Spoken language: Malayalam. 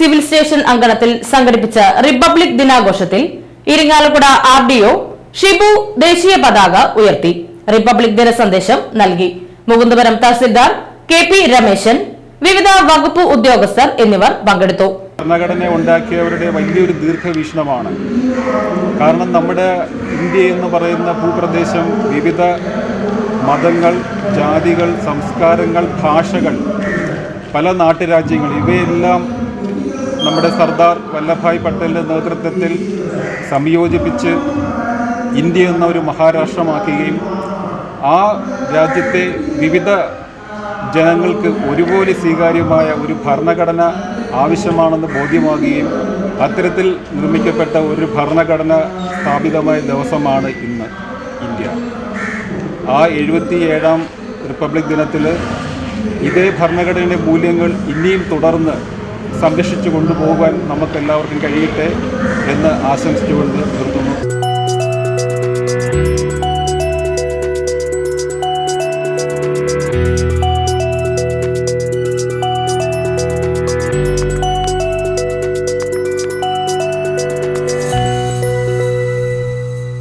സിവിൽ സ്റ്റേഷൻ അങ്കണത്തിൽ സംഘടിപ്പിച്ച republic ദിനാഘോഷത്തിൽ Irinjalakuda R D O Shibu ദേശീയ പതാക ഉയർത്തി. റിപ്പബ്ലിക് ദിന സന്ദേശം നൽകി. മുകുന്ദപുരം തഹസിൽദാർ കെ പി രമേശൻ വിവിധ വകുപ്പ് ഉദ്യോഗസ്ഥർ എന്നിവർ പങ്കെടുത്തു. ഭരണഘടന ഉണ്ടാക്കിയവരുടെ വലിയൊരു ദീർഘവീക്ഷണമാണ്. കാരണം നമ്മുടെ ഇന്ത്യ എന്ന് പറയുന്ന ഭൂപ്രദേശം വിവിധ മതങ്ങൾ ജാതികൾ സംസ്കാരങ്ങൾ ഭാഷകൾ പല നാട്ടുരാജ്യങ്ങൾ ഇവയെല്ലാം നമ്മുടെ സർദാർ വല്ലഭായ് പട്ടേലിന്റെ നേതൃത്വത്തിൽ സംയോജിപ്പിച്ച് ഇന്ത്യ എന്ന ഒരു മഹാരാഷ്ട്രമാക്കുകയും ആ രാജ്യത്തെ വിവിധ ജനങ്ങൾക്ക് ഒരുപോലെ സ്വീകാര്യമായ ഒരു ഭരണഘടന ആവശ്യമാണെന്ന് ബോധ്യമാകുകയും അത്തരത്തിൽ നിർമ്മിക്കപ്പെട്ട ഒരു ഭരണഘടന സ്ഥാപിതമായ ദിവസമാണ് ഇന്ന് ഇന്ത്യ. ആ എഴുപത്തി ഏഴാം റിപ്പബ്ലിക് ദിനത്തിൽ ഇതേ ഭരണഘടനയുടെ മൂല്യങ്ങൾ ഇനിയും തുടർന്ന് സംരക്ഷിച്ചു കൊണ്ടുപോകാൻ നമുക്കെല്ലാവർക്കും കഴിയട്ടെ എന്ന് ആശംസിച്ചുകൊണ്ട് നിർത്തുന്നു.